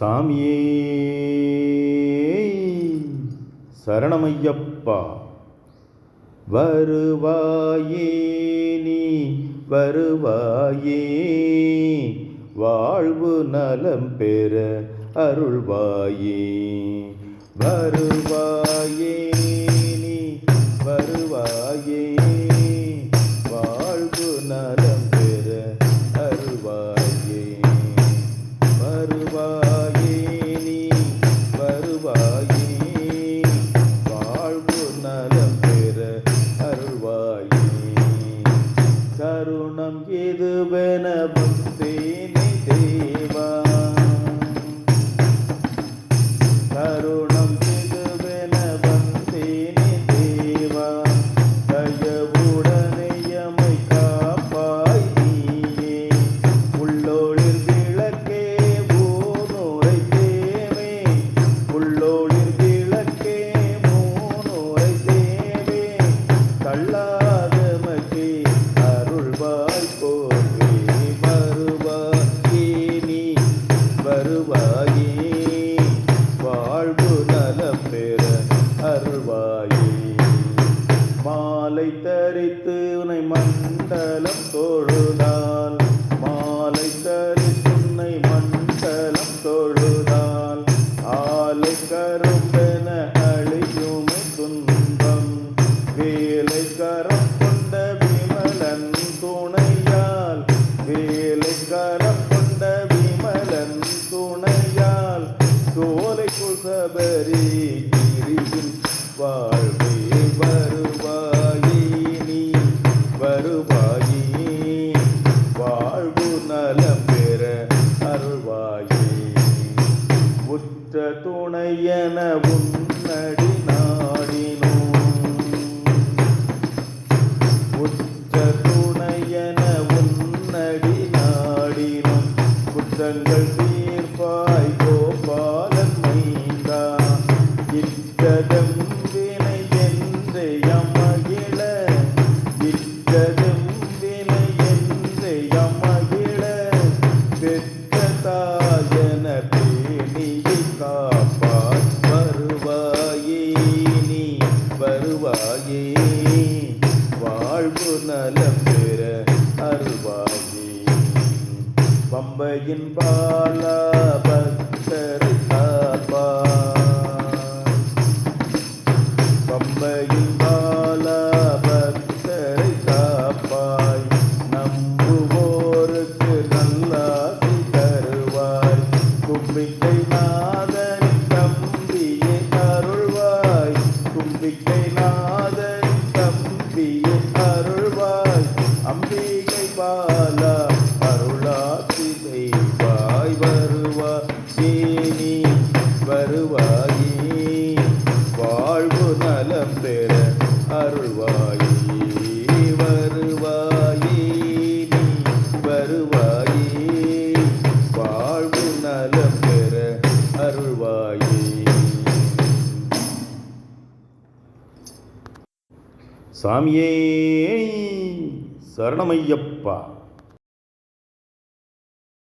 சாமியே சரணமையப்பா. வருவாயே நீ வருவாயே. வாழ்வு நலம் பெற அருள்வாயே. வருவாயே ಭಕ್ತಿ உனை மண்டலம் தொழுதால் மாலை தரித்து உன்னை மண்டலம் தொழுதால் ஆலை கரும்பென அழியுமை துன்பம். வேலை கரம் கொண்ட விமலன் துணையால் வேலை கரம் கொண்ட விமலன் துணையால் சோலை குசபரி கிரியின் வாழ்வே உன்னடி நாடினோம். உற்ற துணையென உன்னடி நாடினோம். குற்றங்கள் அவையின் பாலா பக்தர் காப்பாய் பம்பையின் பாலா பக்தரை காப்பாய் நம்புவோருக்கு நல்லாசி தருவாய். கும்பிக்கை நாதன் தம்பியை அருள்வாய். கும்பிக்கை நாதன் தம்பியை அருள்வாய். அம்பிகை பாலா வருவாயே வாழ்வு நலம் பெற அருள்வாயி. வருவாயி நீ வருவாயே. வாழ்வு நலம் பெற அருள்வாயி. சாமியே சரணமையப்பா.